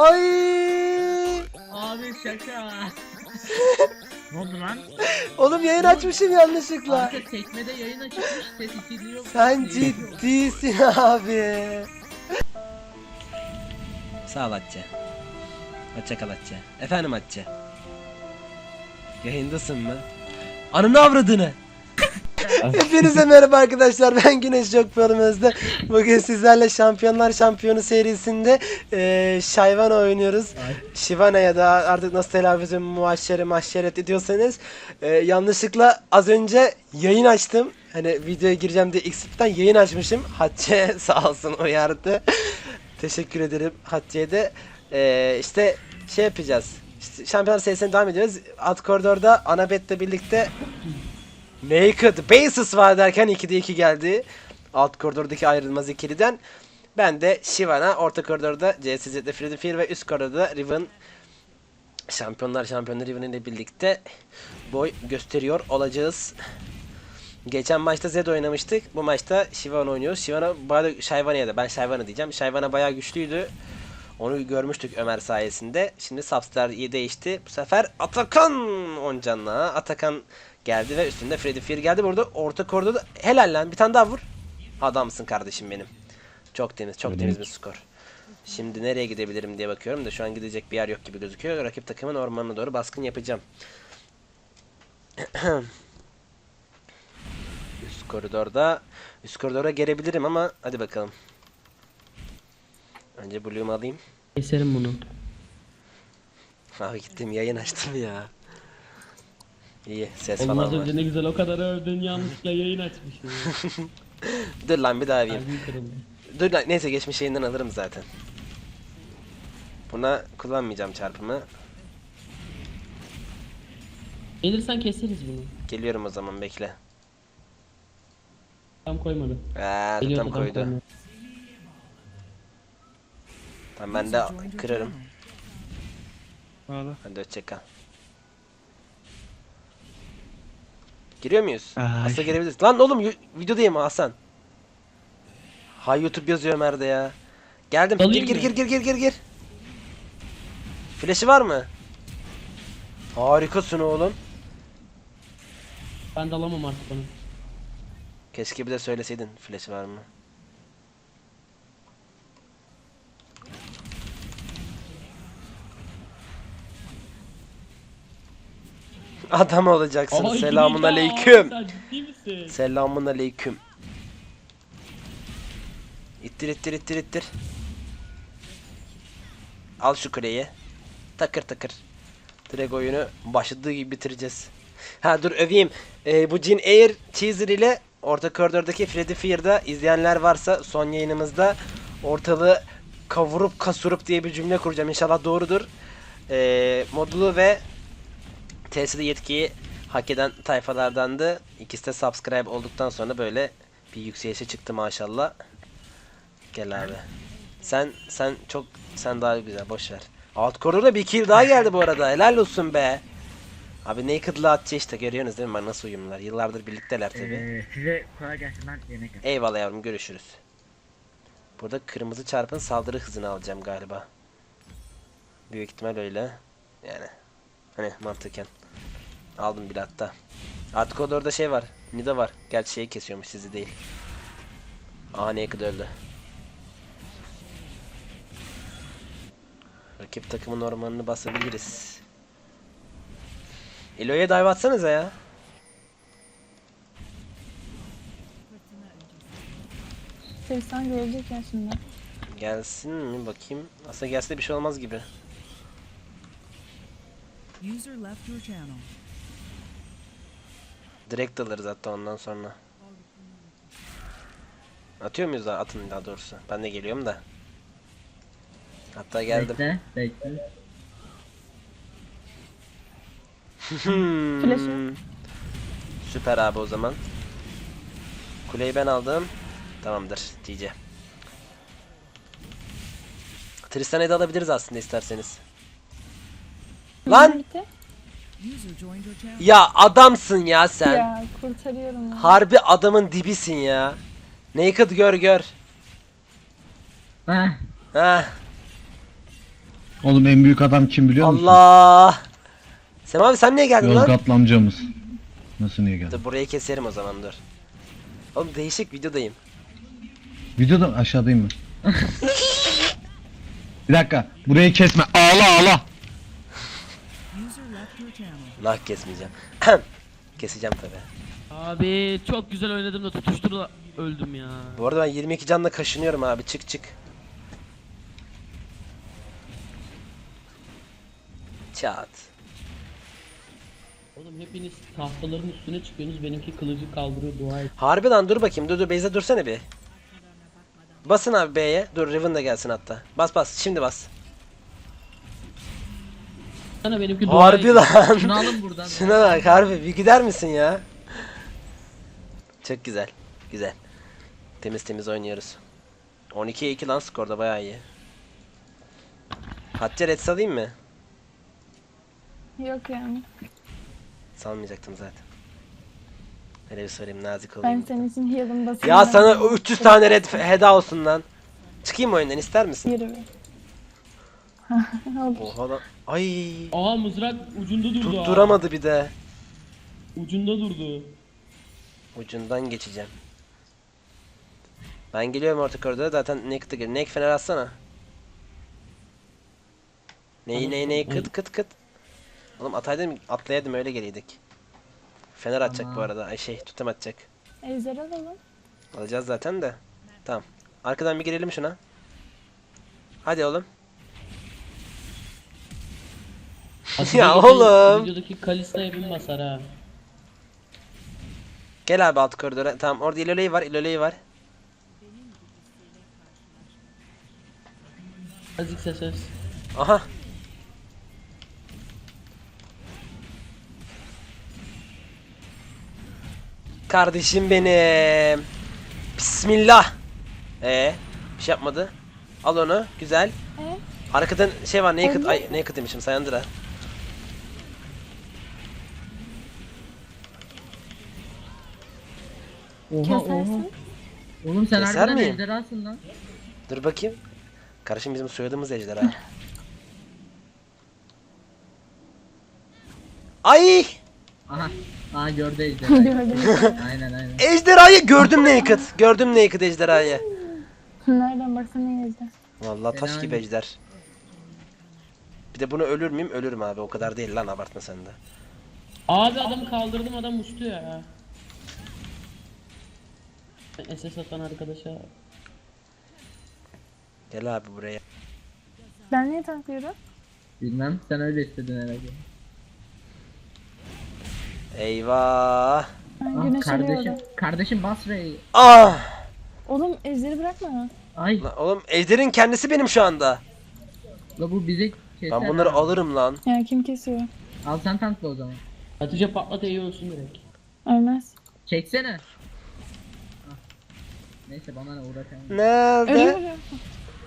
Ay. Abi şaka. ne oldu lan? Oğlum yayın açmışım yanlışlıkla. Arka tekmede yayın açılmış ses. Sen ciddisin abi. Sağ ol Hatice. Hoşça kal Hatice. Efendim Hatice. Yayındasın mı? Ananı avradını. Hepinize merhaba arkadaşlar. Ben Güneş Yok Bölümümüzde Bugün sizlerle Şampiyonlar Şampiyonu serisinde eee Şayvana oynuyoruz. Şivana ya da artık nasıl telaffuz ediyorum muaşere mahşeret ediyorsanız eee, Yanlışlıkla az önce yayın açtım. Hani videoya gireceğim diye Xp'ten yayın açmışım. Hatice sağ olsun uyardı. Teşekkür ederim Hatice'ye de. Eee, işte şey yapacağız. İşte Şampiyonlar serisine devam ediyoruz. Alt koridorda Anabet'le birlikte Naked Basis var derken 2'de 2 geldi. Alt koridordaki ayrılmaz ikiliden. Ben de Shyvana, orta koridorda CSZ'de Freddy Fear ve üst koridorda Riven Şampiyonlar Şampiyonlar Riven ile birlikte boy gösteriyor olacağız. Geçen maçta Zed oynamıştık. Bu maçta Shyvana oynuyoruz. Shyvana bayağı Shyvana'ya da ben Shyvana diyeceğim. Shyvana bayağı güçlüydü. Onu görmüştük Ömer sayesinde. Şimdi Substar iyi değişti. Bu sefer Atakan Oncan'la Atakan geldi ve üstünde Freddy Fear geldi. Burada orta koridorda helal lan bir tane daha vur. Adamsın kardeşim benim. Çok temiz, çok temiz bir skor. Şimdi nereye gidebilirim diye bakıyorum da şu an gidecek bir yer yok gibi gözüküyor. Rakip takımın ormanına doğru baskın yapacağım. üst koridorda üst koridora gelebilirim ama hadi bakalım. Önce Blue'umu alayım. Keserim bunu. Abi gittim yayın açtım ya. İyi ses Olmaz falan var. önce ne güzel o kadar övdün yanlışlıkla yayın açmışsın. Dur lan bir daha yapayım. Kalbim kırıldı. Dur lan neyse geçmiş yayından alırım zaten. Buna kullanmayacağım çarpımı. Gelirsen keseriz bunu. Geliyorum o zaman bekle. Tam koymadı. Aa, Geliyor tam da tam koydu. koymadı. Tamam ben de kırarım. Hadi hoşçakal. Giriyor muyuz? Aslında girebiliriz. Lan oğlum videodayım Hasan. Hay YouTube yazıyor Ömer'de ya. Geldim. Gir Dalayım gir mı? gir gir gir gir gir. Flash'ı var mı? Harikasın oğlum. Ben de alamam artık onu. Keşke bir de söyleseydin flash'ı var mı? Adam olacaksın. Ay, Selamun aleyküm. Sen ciddi misin? Selamun aleyküm. İttir ittir ittir ittir. Al şu kuleyi. Takır takır. Direkt oyunu başladığı gibi bitireceğiz. Ha dur öveyim. Ee, bu Jin Air teaser ile orta koridordaki Freddy Fear'da izleyenler varsa son yayınımızda ortalığı kavurup kasurup diye bir cümle kuracağım. İnşallah doğrudur. Ee, modulu ve TSD yetkiyi hak eden tayfalardandı. İkisi de subscribe olduktan sonra böyle bir yükselişe çıktı maşallah. Gel abi. Sen sen çok sen daha güzel boş ver. Alt koridorda bir kill daha geldi bu arada. Helal olsun be. Abi Naked'la atçı işte görüyorsunuz değil mi? Bak nasıl uyumlular. Yıllardır birlikteler tabi. Ee, size kolay gelsin ben yemek yapayım. Eyvallah yavrum görüşürüz. Burada kırmızı çarpın saldırı hızını alacağım galiba. Büyük ihtimal öyle. Yani hani mantıken. Aldım bile hatta. Artık orada şey var. Nida var. Gerçi şeyi kesiyormuş sizi değil. Aha Naked öldü. Rakip takımın ormanını basabiliriz. Elo'ya dive atsanıza ya. Sen görecek ya şimdi. Gelsin mi bakayım. Aslında gelse de bir şey olmaz gibi. User left your channel. Direkt alırız hatta ondan sonra. Atıyor muyuz daha? Atın daha doğrusu. Ben de geliyorum da. Hatta geldim. Bekle, bekle. Hmm. Süper abi o zaman. Kuleyi ben aldım. Tamamdır. GG. Tristana'yı da alabiliriz aslında isterseniz. Lan! Ya adamsın ya sen. Ya kurtarıyorum. ya. Harbi adamın dibisin ya. Naked gör gör. Heh, Ha. Oğlum en büyük adam kim biliyor musun? Allah. Sem abi sen niye geldin lan? Yozgatlı amcamız. Nasıl niye geldi? Dur burayı keserim o zaman dur. Oğlum değişik videodayım. Videoda aşağıdayım mı? bir dakika. Burayı kesme. Ağla ağla. Nah kesmeyeceğim. Keseceğim tabi. Abi çok güzel oynadım da tutuştur da öldüm ya. Bu arada ben 22 canla kaşınıyorum abi çık çık. Çat. Oğlum hepiniz tahtaların üstüne çıkıyorsunuz benimki kılıcı kaldırıyor dua et. Harbi lan dur bakayım dur dur Beyza dursana bir. Basın abi B'ye. Dur Riven da gelsin hatta. Bas bas şimdi bas. Sana benimki dua Harbi lan. Şunu alın buradan. Şuna bak harbi bir gider misin ya? Çok güzel. Güzel. Temiz temiz oynuyoruz. 12'ye 2 lan skorda bayağı iyi. Hatice red salayım mı? Yok yani. Salmayacaktım zaten. Hele bir sorayım nazik Ben olayım. senin için heal'ım basıyorum. Ya sana o 300 tane red heda olsun lan. Çıkayım oyundan ister misin? Yürü be. Oha lan. Ay. Aa mızrak ucunda durdu ha. Tutturamadı bir de. Ucunda durdu. Ucundan geçeceğim. Ben geliyorum orta koridora zaten Naked'a gel. Naked fener atsana. Neyi neyi neyi kıt kıt kıt. Oğlum ataydım atlayaydım öyle geliydik. Fener atacak bu arada. Ay şey tutam atacak. Ejder alalım. Alacağız zaten de. Tamam. Arkadan bir girelim şuna. Hadi oğlum. Ya oğlum. Videodaki Kalista'ya bin basar ha. Gel abi alt koridora. Tamam orada iloleyi var iloleyi var. Azik ses. Aha. Kardeşim benim. Bismillah. Ee, bir şey yapmadı. Al onu. Güzel. E? Arkadan şey var. Naked. Ay naked demişim. Sayandıra. Oha oha. Kesersin. Oğlum sen Keser harbiden miyim? ejderhasın lan. Dur bakayım. Kardeşim bizim soyadımız ejderha. Ay! Aha. Aa gördü ejderhayı. Aynen aynen. Ejderhayı gördüm naked. Gördüm naked ejderhayı. Nereden baksana Ejder. Vallahi taş Fena gibi değil. ejder. Bir de bunu ölür müyüm? Ölürüm abi. O kadar değil lan abartma sen de. Abi adamı kaldırdım adam uçtu ya. SS atan arkadaşa Gel abi buraya. Ben niye tanklıyorum? Bilmem sen öyle istedin herhalde. Eyvah. Ben Ah güneş kardeşim. arıyorum. Kardeşim bas. Ah! Oğlum Ejder'i bırakma. Ay. Lan oğlum ejderin kendisi benim şu anda. La bu bize keser. Ben bunları alırım lan. Ya kim kesiyor? Al sen tankla o zaman. Hatice patlat iyi olsun direkt. Ölmez. Çeksene. Neyse bana ne uğraşamam. Nerede?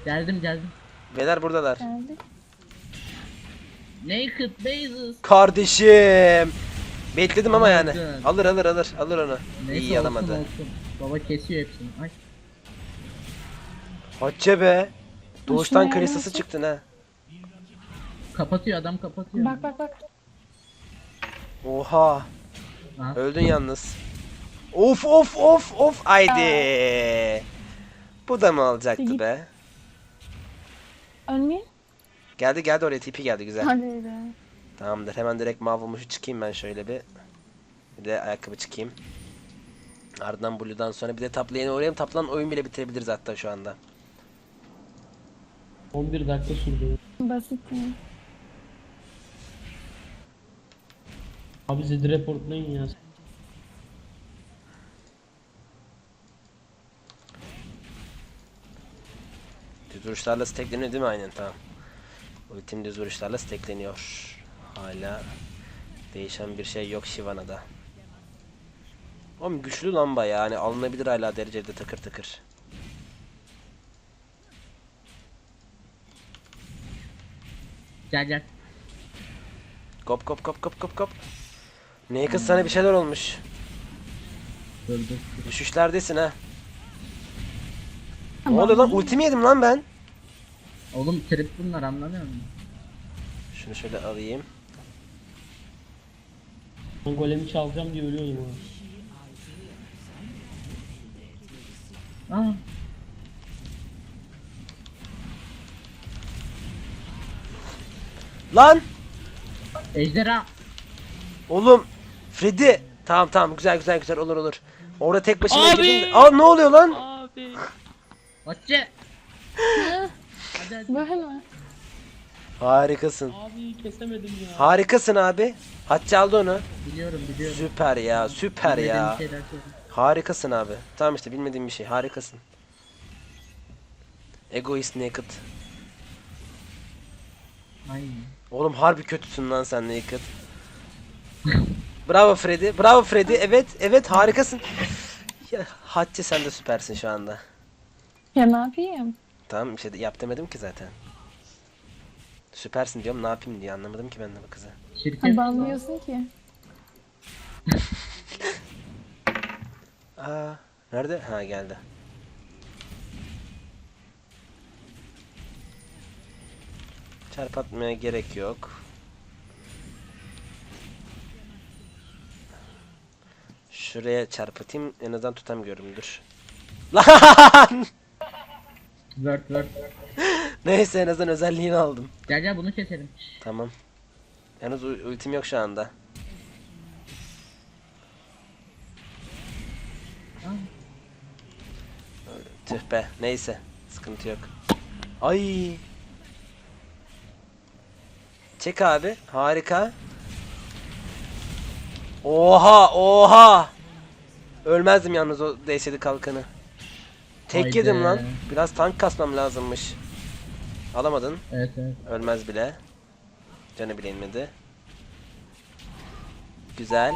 Geldim geldim. Beyler buradalar. Geldik. Naked Bases. Kardeşim. Bekledim ama yani. güzel. Alır alır alır alır onu. Neyse İyi alamadı. olsun. Baba kesiyor hepsini. Ay. Hacca be. Doğuştan kristası çıktın ha. Kapatıyor adam kapatıyor. Bak bak bak. Oha. Aha. Öldün yalnız. Of of of of haydi. Bu da mı alacaktı be? Ölmeyin. Geldi geldi oraya tipi geldi güzel. Hadi be. Tamamdır hemen direkt mahvolmuşu çıkayım ben şöyle bir. Bir de ayakkabı çıkayım. Ardından Blue'dan sonra bir de top lane'e uğrayalım. Top lane oyun bile bitirebiliriz hatta şu anda. 11 dakika sürdü. Basit ya. Abi Zed reportlayın ya. Düz vuruşlarla stackleniyor değil mi? Aynen tamam. Ultim düz vuruşlarla stackleniyor. Hala değişen bir şey yok Shivana'da. Oğlum güçlü lan bayağı yani alınabilir hala derecede takır takır. Gel gel. Kop kop kop kop kop kop. Neye kız sana bir şeyler olmuş. Dur. Düşüşlerdesin ha. Ne oluyor lan? Ultimi yedim lan ben. Oğlum trip bunlar anlamıyor musun? Şunu şöyle alayım. Ben golemi çalacağım diye ölüyordum ona. Aa, Lan! ejderha. Oğlum! Freddy! Tamam tamam güzel güzel güzel olur olur. Orada tek başına Abi! girdim de- Aa ne oluyor lan? Abi. Hatice. Böyle mi? Harikasın. Abi kesemedim ya. Harikasın abi. Hatice aldı onu. Biliyorum biliyorum. Süper ya süper Bilmediğim ya. şeyler. Harikasın abi. Tamam işte bilmediğim bir şey. Harikasın. Egoist naked. Aynen. Oğlum harbi kötüsün lan sen naked. Bravo Freddy. Bravo Freddy. Evet evet harikasın. Ya, sen de süpersin şu anda. Ya ne yapayım? Tamam bir şey de yap demedim ki zaten. Süpersin diyorum ne yapayım diye anlamadım ki ben de bu kızı. Şirket. Banlıyorsun ki. Aa nerede? Ha geldi. Çarp atmaya gerek yok. Şuraya çarp atayım en azından tutam görümdür. Lan! Word word. Neyse en azından özelliğini aldım. Gel gel bunu keselim. Tamam. Yalnız u- ultim yok şu anda. Tüh be. Neyse. Sıkıntı yok. Ay. Çek abi. Harika. Oha, oha. Ölmezdim yalnız o DSD kalkanı. Tek Haydi. yedim lan. Biraz tank kasmam lazımmış. Alamadın. Evet evet. Ölmez bile. Canı bile inmedi. Güzel.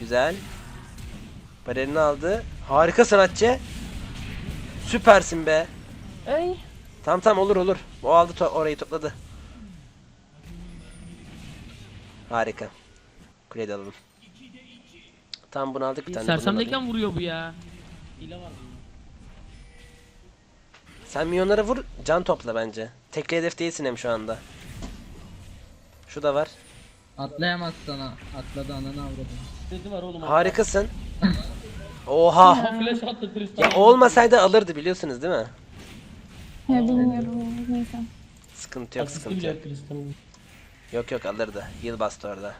Güzel. Balerini aldı. Harika sanatçı. Süpersin be. Ay. Tamam tamam olur olur. O aldı to- orayı topladı. Harika. Kuleyi de alalım. Tamam bunu aldık bir tane. Sersemdeyken vuruyor bu ya. Hile var. Sen milyonlara vur, can topla bence. Tekli hedef değilsin hem şu anda. Şu da var. Atlayamaz sana. Atladı ananı avradı. Dedi var oğlum. Harikasın. Oha. Flash attı. Ya olmasaydı alırdı biliyorsunuz değil mi? Ya bilmiyorum. Neyse. Sıkıntı yok, sıkıntı yok. Yok yok alırdı. Yıl bastı orada.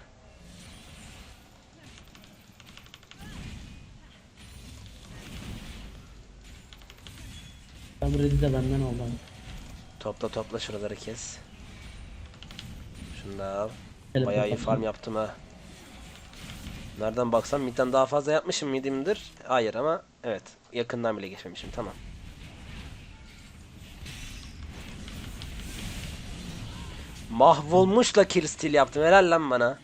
Ben Red'i de benden aldım. Topla topla şuraları kes. Şunu da al. Teleport Bayağı iyi farm yaptım ha. Nereden baksam midden daha fazla yapmışım midimdir. Hayır ama evet. Yakından bile geçmemişim tamam. Mahvolmuşla kill steal yaptım. Helal lan bana.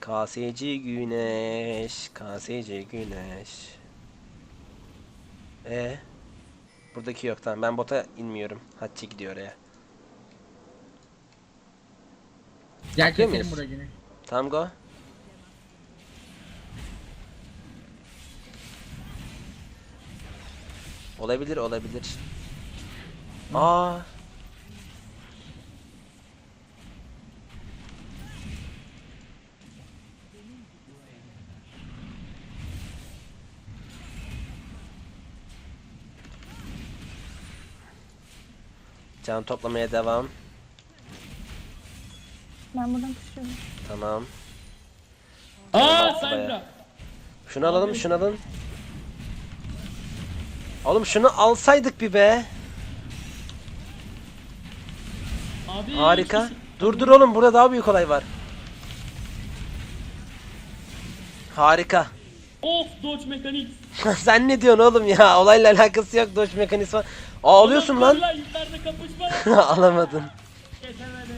Kaseci güneş, kaseci güneş. E Buradaki yok tamam. Ben bota inmiyorum. Hatice gidiyor oraya. Gel Atıyor keselim muyuz? burayı. Tamam go. Olabilir olabilir. Aa. Can toplamaya devam. Ben buradan pişiyorum. Tamam. Aaa Bastı Syndra. Şunu alalım, şunu alın. Oğlum şunu alsaydık bir be. Abi. Harika. Dur dur oğlum burada daha büyük olay var. Harika. Of dodge mekanik. Sen ne diyorsun oğlum ya? Olayla alakası yok Dodge mekanizma. Aa alıyorsun lan. Lan yukarıda kapışma. Alamadın. Kesemedim.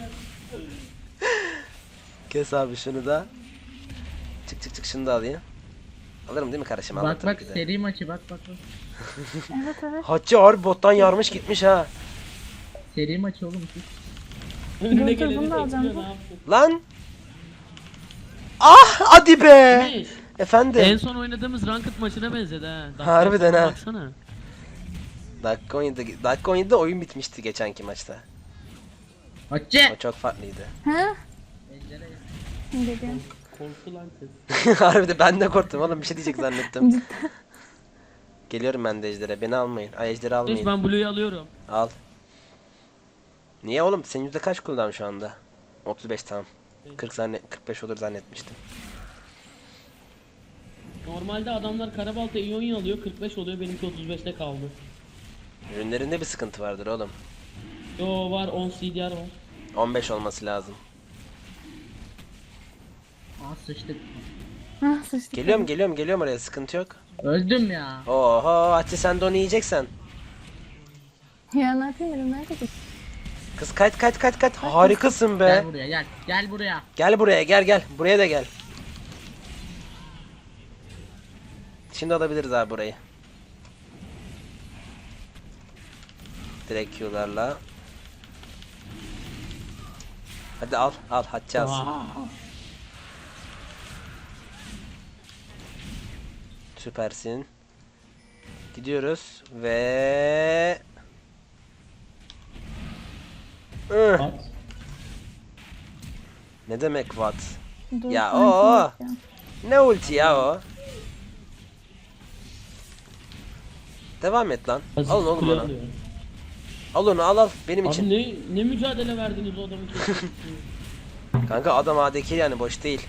Kes abi şunu da. Çık çık çık şunu da alayım. Alırım değil mi kardeşim? Bak Anlatırım bak bize. seri maçı bak bak bak. Evet evet. Hacı harbi bottan yarmış gitmiş ha. Seri maçı oğlum siz. Önüne Dur, dur, geleni bunu da alacağım, bekliyor dur. ne yaptın? Lan. Ah hadi be. Efendim. En son oynadığımız Ranked maçına benzedi ha. Dakika Harbiden sonra ha. Baksana. Dakika 17'de, dakika 17'de oyun bitmişti geçenki maçta. Hacı. O çok farklıydı. Ha? Ejderha Dedim. Korktu lan kız. Harbiden ben de korktum oğlum bir şey diyecek zannettim. Geliyorum ben de ejdere. Beni almayın. Ay ejderi almayın. ben Blue'yu alıyorum. Al. Niye oğlum? Senin yüzde kaç cooldown şu anda? 35 tamam. 40 zannet 45 olur zannetmiştim. Normalde adamlar Karabalta İonya alıyor 45 oluyor benimki 35'te kaldı. Ürünlerinde bir sıkıntı vardır oğlum. Yo var 10 CDR var. 15 olması lazım. Aa sıçtık. Ah sıçtık. Geliyorum geliyorum geliyorum oraya sıkıntı yok. Öldüm ya. Oho Hatice sen de onu yiyeceksen. Ya ne yapayım dedim nerede ki? Kız kayıt kayıt kayıt kayıt. Harikasın be. Gel buraya gel. Gel buraya. Gel buraya gel gel. Buraya da gel. Şimdi alabiliriz abi burayı. Direkt Q'larla. Hadi al al Hatice alsın. Süpersin. Gidiyoruz ve ne demek what? Dur, Ya, ya. Ne ulti ya o? Devam et lan. Azıcık Alın oğlum onu. Al onu al al benim Abi için. ne ne mücadele verdiniz o adamı. Kanka adam ADK yani boş değil.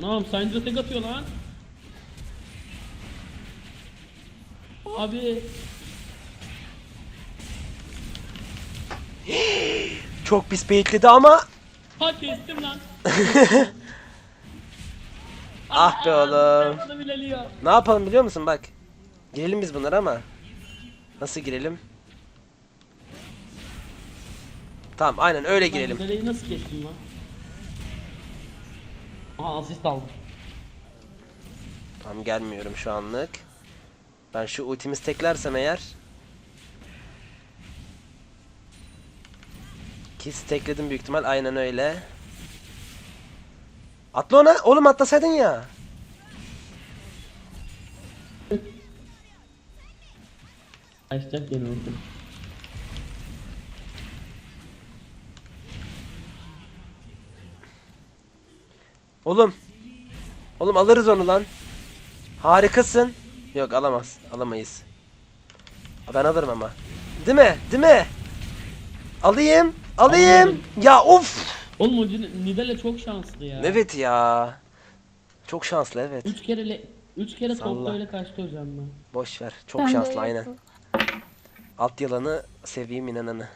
Tamam Syndra tek atıyor lan. Abi Çok pis beyitledi ama ha kestim lan. ah be oğlum. Adam ilerliyor. Ne yapalım biliyor musun bak. Girelim biz bunlara ama. Nasıl girelim? Tamam aynen öyle girelim. Müdahaleyi nasıl kestim lan? Aha asist aldım. Tamam gelmiyorum şu anlık. Ben şu ultimi teklersem eğer. Ki tekledim büyük ihtimal aynen öyle. Atla ona. Oğlum atlasaydın ya. Açacak gene orada. Oğlum. Oğlum alırız onu lan. Harikasın. Yok alamaz. Alamayız. Ben alırım ama. Değil mi? Değil mi? Alayım. Alayım. Ya of. Oğlum o Nidale çok şanslı ya. Evet ya. Çok şanslı evet. 3 kere le 3 kere topla öyle kaçtı hocam ben. Boş ver. Çok Ben şanslı aynen. Alt yalanı seveyim inananı.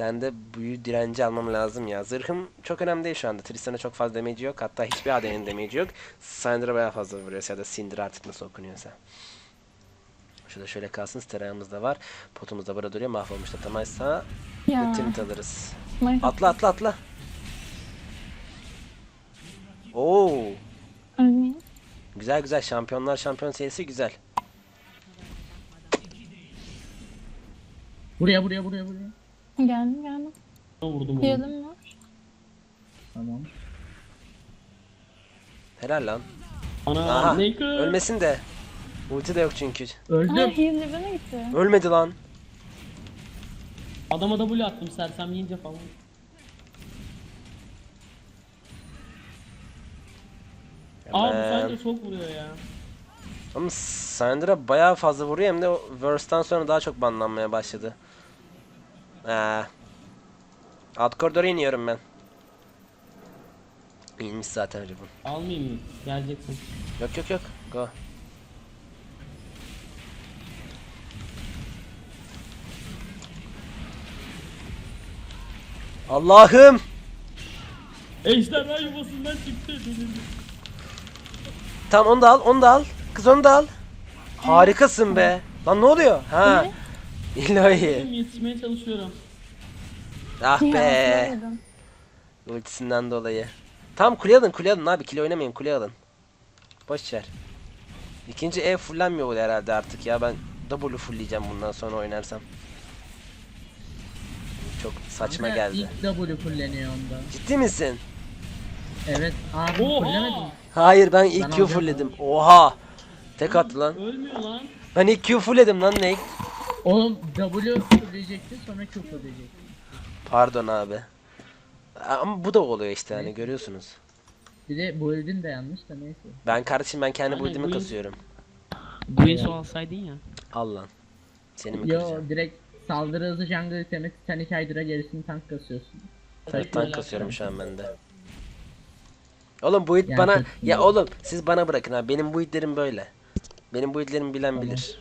Tane de büyü direnci almam lazım ya. Zırhım çok önemli değil şu anda. Tristan'a çok fazla damage yok. Hatta hiçbir AD'nin damage yok. Syndra bayağı fazla vuruyor. Ya da Syndra artık nasıl okunuyorsa. Şurada şöyle kalsın. Sterayımız da var. Potumuz da burada duruyor. Mahvolmuş da tamaysa ultimate alırız. Minecraft Atla atla atla. Oo, güzel güzel. Şampiyonlar şampiyon serisi güzel. Buraya buraya buraya buraya. Geldim geldim. Vurdum onu. Yiyelim mi? Tamam. Helal lan. Ana Aha, ölmesin de. Ulti de yok çünkü. Aa Öldüm. heal bana gitti. Ölmedi lan. Adama W attım sersem yiyince falan. Aa bu Hemen. Çok vuruyor ya. Ama Syndra bayağı fazla vuruyor hem de o Verse'den sonra daha çok banlanmaya başladı. Ee, alt koridora iniyorum ben. İnmiş zaten Ribbon. Almayayım mı? Geleceksin. Yok yok yok. Go. Allah'ım. Ejderha yuvasından çıktı. Tamam onu da al, onu da al. Kız onu da al. Harikasın be. Lan ne oluyor? Ha. İlahi. Yetişmeye çalışıyorum. Ah be. Ultisinden dolayı. Tam kule alın kule alın abi kile oynamayın kule alın. Boş ver. İkinci E fullenmiyor bu herhalde artık ya ben W fullleyeceğim bundan sonra oynarsam. Çok saçma Kanka, geldi. İlk W fulleniyor onda. Ciddi misin? Evet abi fullemedim. Hayır ben ilk Ben Q alacağım. fullledim. Oha. Tek attı lan. Ölmüyor lan. Ben ilk Q fullledim lan ne? Oğlum W fulleyecekti sonra Q fulleyecekti. Pardon abi. Ama bu da oluyor işte hani görüyorsunuz. Bir de bu öldün de yanlış da neyse. Ben kardeşim ben kendi Aynen, build'imi bu- kasıyorum. Guinsoo alsaydın ya. Al lan. Seni mi Yo kıracağım? direkt saldırı hızı jungle itemi Titanic Hydra gerisini tank kasıyorsun. Evet tank kasıyorum şu an ben de. Oğlum bu Yani bana iyi. ya oğlum siz bana bırakın ha benim bu itlerim böyle. Benim bu itlerimi bilen bilir.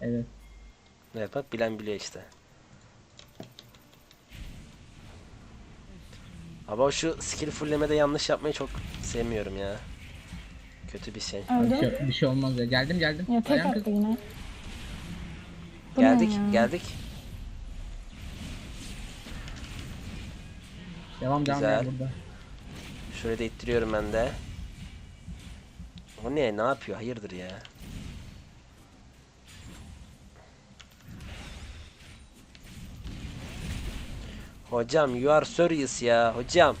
Evet. Evet bak bilen biliyor işte. Ama şu skill fulllemede yanlış yapmayı çok sevmiyorum ya. Kötü bir şey. Bir Öldü. şey, bir şey olmaz ya. Geldim geldim. Ya tek Dayan kız. attı yine. Bu ne Geldik, ya? geldik. Devam devam Güzel. ya burada. Şuraya da ittiriyorum ben de. O ne? Ne yapıyor? Hayırdır ya? Hocam you are serious ya hocam.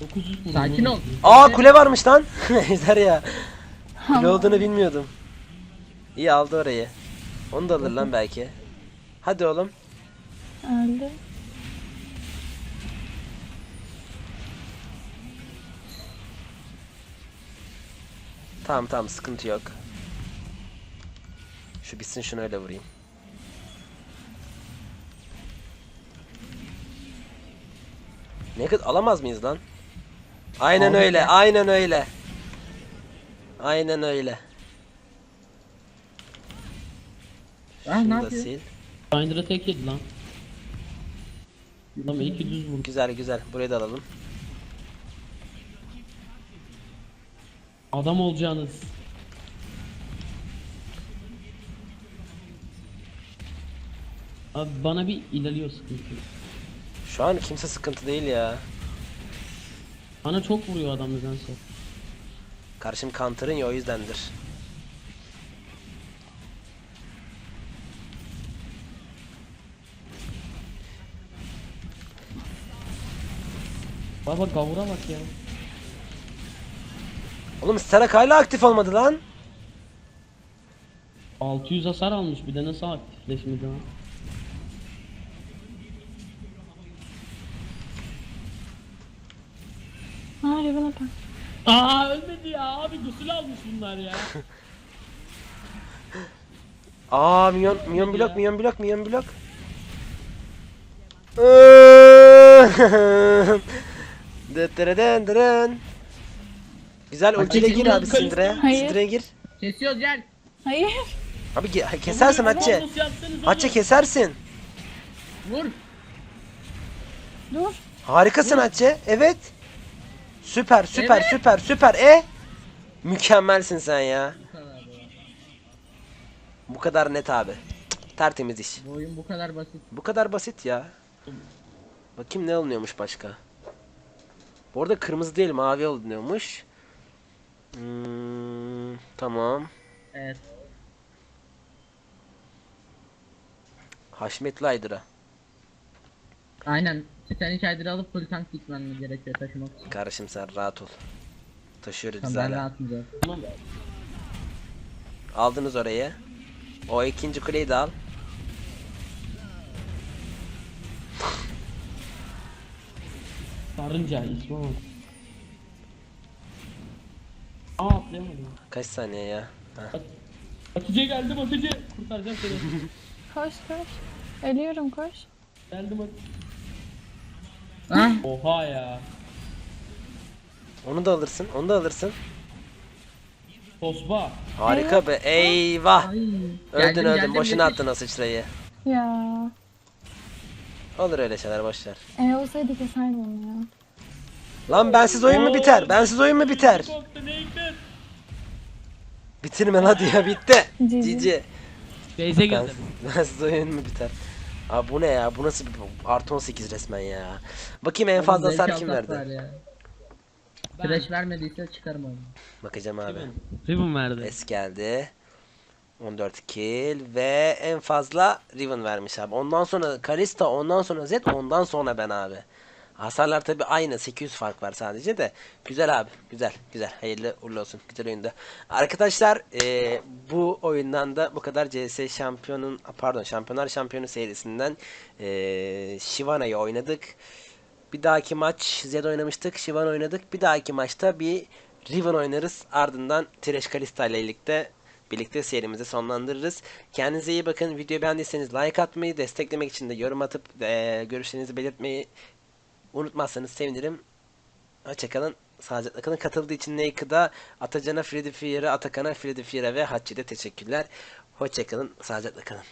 900 vurdum. Sakin ol. Aa kule varmış lan. Ejder ya. Kule olduğunu bilmiyordum. İyi aldı orayı. Onu da alır lan belki. Hadi oğlum. Öldü. Tamam tamam sıkıntı yok. Şu bitsin şunu öyle vurayım. Ne kadar alamaz mıyız lan? Aynen Aldık öyle, aynen öyle. Aynen öyle. Ah ne da yapıyor? sil. Binder'a tek yedi lan. Lan iki düz vurdu. Güzel güzel. Burayı da alalım. Adam olacağınız. Abi bana bir ilerliyor sıkıntı. Şu an kimse sıkıntı değil ya. Bana çok vuruyor adam nedense. Karşım counter'ın ya o yüzdendir. Baba gavura bak ya. Oğlum Starak hala aktif olmadı lan. 600 hasar almış bir de nasıl aktifleşmedi lan? Aa ölmedi ya abi gusül almış bunlar ya. Aa minyon, minyon blok, minyon blok, minyon blok. Dıttırıdın dırın. Güzel ultiyle gir abi Syndra'ya. Hayır. Syndra'ya gir. Kesiyoruz gel. Hayır. Abi ge- kesersin yapsanız Hatice oğlum. kesersin. Vur. Dur. Harikasın Hatice. Evet. Süper süper Evet. süper süper. E? Mükemmelsin sen ya. Bu kadar ya. Bu kadar net abi. Cık, Tertemiz iş. Bu oyun bu kadar basit. Bu kadar basit ya. Bakayım ne alınıyormuş başka. Bu arada kırmızı değil mavi alınıyormuş. Hmm, tamam. Evet. Haşmetli Aydır'a. Aynen. Titanic Hydra alıp full tank gitmen gerekiyor taşımak için? Kardeşim sen rahat ol. Taşıyoruz biz ben hala. Ulan Aldınız orayı. O ikinci kuleyi de al. Karınca ismi o. Aa atlayamadım. Kaç saniye ya? Heh. Hatice geldim Hatice. Kurtaracağım seni. Koş koş. Ölüyorum koş. geldim Hatice. Oha ya. Onu da alırsın. Onu da alırsın. Tosba. Harika be. Eyvah. ay. Öldün Geldim, öldün. geldim, Boşuna yetiş. attın o sıçrayı. Ya. Olur öyle şeyler boşver. E olsaydı keserdim onu ya. Lan bensiz oyun mu biter? Bensiz oyun mu biter? Bitirme hadi ya bitti. Cici. Cici. Beyze Ben, girdim. bensiz oyun mu biter? Abi bu ne ya? Bu nasıl bir artı 18 resmen ya. Bakayım en fazla hasar kim verdi? Ben. Trash vermediyse çıkarım onu. Bakacağım abi. Ribbon verdi. Es geldi. 14 kill ve en fazla Riven vermiş abi. Ondan sonra Kalista, ondan sonra Zed, ondan sonra ben abi. Hasarlar tabi aynı 800 fark var sadece de. Güzel abi güzel güzel hayırlı uğurlu olsun güzel oyunda. Arkadaşlar eee, bu oyundan da bu kadar CS şampiyonun pardon şampiyonlar şampiyonu serisinden eee Shivana'yı oynadık. Bir dahaki maç Zed oynamıştık. Shivan oynadık. Bir dahaki maçta bir Riven oynarız. Ardından Thresh Kalista ile birlikte birlikte serimizi sonlandırırız. Kendinize iyi bakın. Videoyu beğendiyseniz like atmayı, desteklemek için de yorum atıp eee, görüşlerinizi belirtmeyi unutmazsanız sevinirim. Hoşçakalın. Sağlıcakla kalın. Katıldığı için Naked'a, Atacan'a, Freddy Fear'a, Atakan'a, Freddy Fear'a ve Hacci'de teşekkürler. Hoşçakalın. Sağlıcakla kalın.